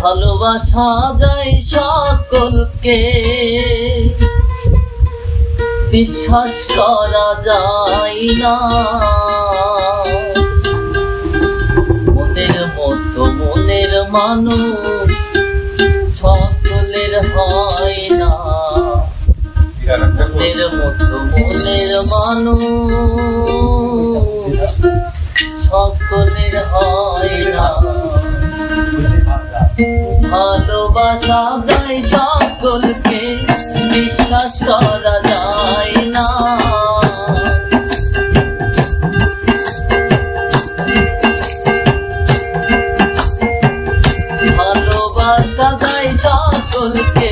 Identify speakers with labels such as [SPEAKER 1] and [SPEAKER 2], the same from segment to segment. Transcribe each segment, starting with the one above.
[SPEAKER 1] ভালোবাসা যায় সকলকে। বিশ্বাস করা যায় না। মনের মতো মনের মানুষ সকলের হয় না। মনের মতো মনের মানুষ ভালোবাসা দেয় সকলকে বিশ্বাস করা যায় না। ভালোবাসা দেয় সকলকে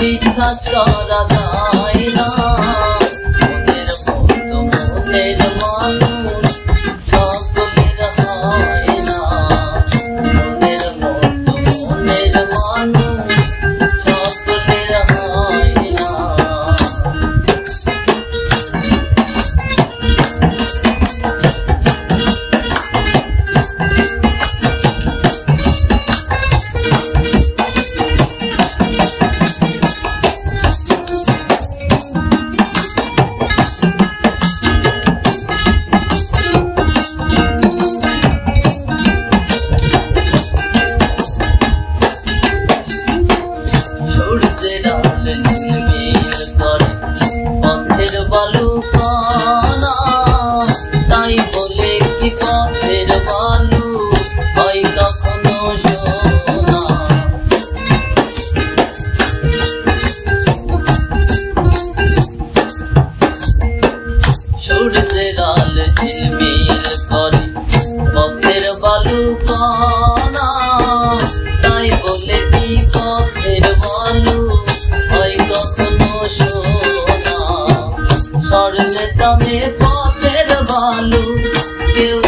[SPEAKER 1] বিশ্বাস করা যায় না। পথের বালু, হয় কখনো সূর্যের আলো ঝিলমিল করে, পথের বালু কানা তাই বলে কি পথের বালু, হয় কখনো সোনা। স্বর্ণে দামে পথের বালু, কেউ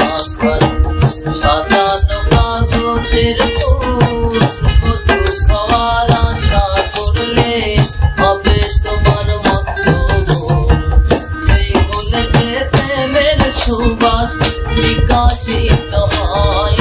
[SPEAKER 1] আমার সাজানো কাগজের করলে হবে মতো হয়।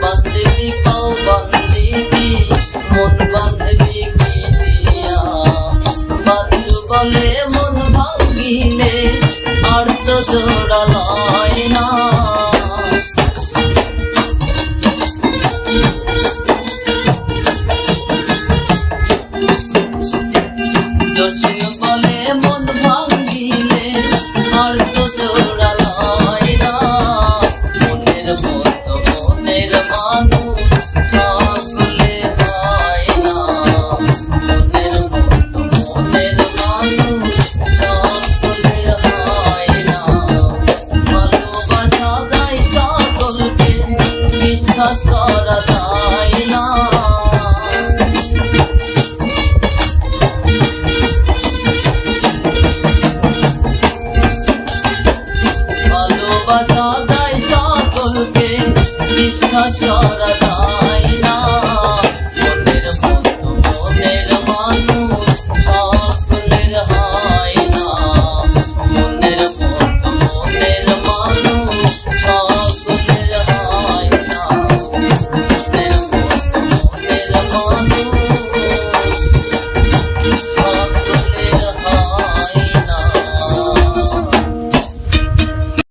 [SPEAKER 1] বান্ধবী পাও বান্ধবী মন বান্ধবী কি দিয়া বান্ধু বলে más